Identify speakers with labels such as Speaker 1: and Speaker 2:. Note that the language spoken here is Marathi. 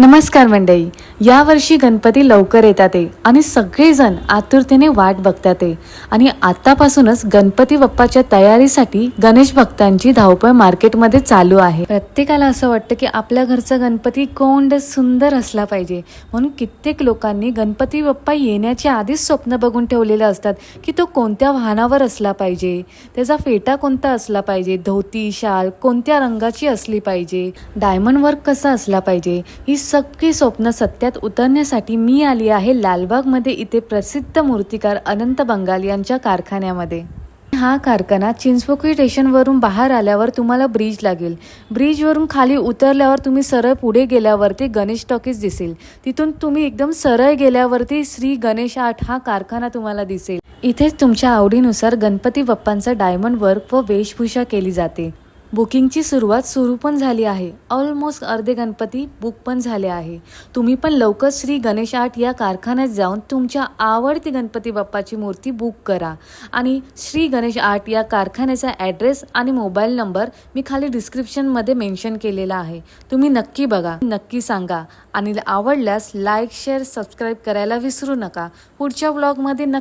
Speaker 1: नमस्कार मंडळी. यावर्षी गणपती लवकर येतात आहे आणि सगळेजण आतुरतेने वाट बघतात. आहे आणि आतापासूनच गणपती बाप्पाच्या तयारीसाठी गणेश भक्तांची धावपळ मार्केटमध्ये चालू आहे. प्रत्येकाला असं वाटतं की आपल्या घरचा गणपती कोंड सुंदर असला पाहिजे. म्हणून कित्येक लोकांनी गणपती बाप्पा येण्याच्या आधीच स्वप्न बघून ठेवलेले असतात की तो कोणत्या वाहनावर असला पाहिजे? त्याचा फेटा कोणता असला पाहिजे? धोती शाल कोणत्या रंगाची असली पाहिजे? डायमंड वर्क कसा असला पाहिजे? ही सगळी स्वप्न सत्यात उतरण्यासाठी मी आली आहे लालबागमध्ये इथे प्रसिद्ध मूर्तिकार अनंत बंगाल यांच्या कारखान्यामध्ये. हा कारखाना चिंचपोकळी स्टेशनवरून बाहेर आल्यावर तुम्हाला ब्रिज लागेल. ब्रिजवरून खाली उतरल्यावर तुम्ही सरळ पुढे गेल्यावरती गणेश टॉकीज दिसेल. तिथून तुम्ही एकदम सरळ गेल्यावरती श्री गणेश आठ हा कारखाना तुम्हाला दिसेल. इथेच तुमच्या आवडीनुसार गणपती बाप्पांचं डायमंड वर्क व वेशभूषा केली जाते. बुकिंगची सुरुवात सुरू पण झाली आहे. ऑलमोस्ट अर्धे गणपती बुक पण झाले आहे. तुम्ही पण लवकर श्री गणेश आर्ट या कारखान्यात जाऊन तुमच्या आवडती गणपती बाप्पाची मूर्ती बुक करा. आणि श्री गणेश आर्ट या कारखान्याचा ॲड्रेस आणि मोबाईल नंबर मी खाली डिस्क्रिप्शनमध्ये मेन्शन केलेला आहे. तुम्ही नक्की बघा. नक्की सांगा. आणि आवडल्यास लाईक शेअर सबस्क्राईब करायला विसरू नका. पुढच्या ब्लॉगमध्ये नक्की